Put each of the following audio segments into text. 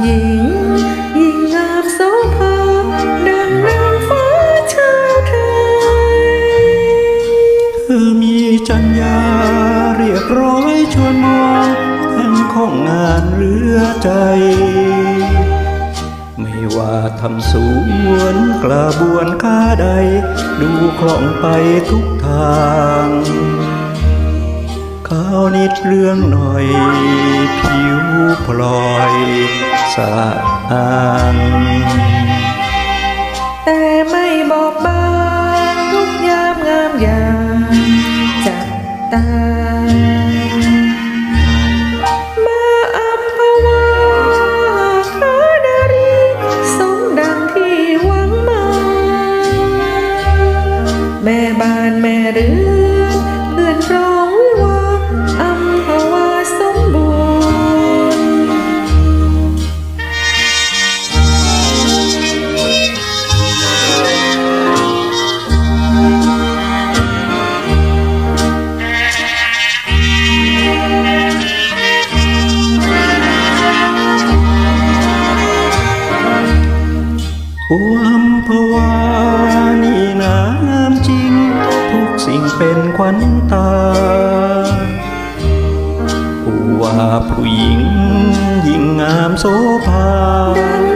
หญิงยิ่งงามโสภาดังนางฟ้าชาไทยเธอมีจัญญาเรียบร้อยชวนมองทั้งของงานเรือใจ ไม่ว่าทำสูงวนกระบวนคาใด ดูคล่องไปทุกทางข้าวนิดเรื่องหน่อย ผิวพลอ สะอาดแต่ไม่บอกบางทุกยามงามยามจับตา มาอัมพวาคานารีสมดังที่หวังมา แม่บ้านแม่เรือนเลื่อนร้อง ความภวานี่น้ำจริง ทุกสิ่งเป็นขวัญตาผู้ว่าผู้หญิงยิ่งงามโสภาดังนางฟ้า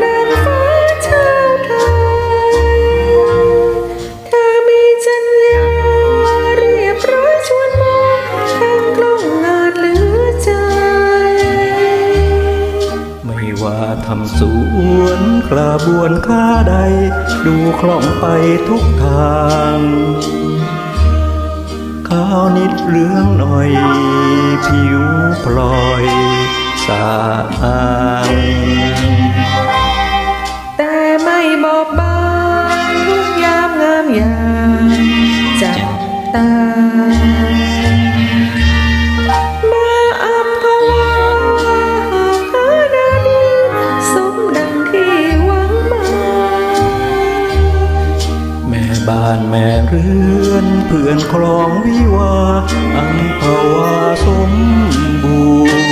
ำสวนกระบวนค้าใด ดูคล่องไปทุกทางข้าวนิดเหลืองหน่อย ผิวพลอยสะอาดแต่ไม่บอกบางทุกยามงามยามานแม่เรือนเพื่อนครองวิวาอันภาวาสมบูรณ์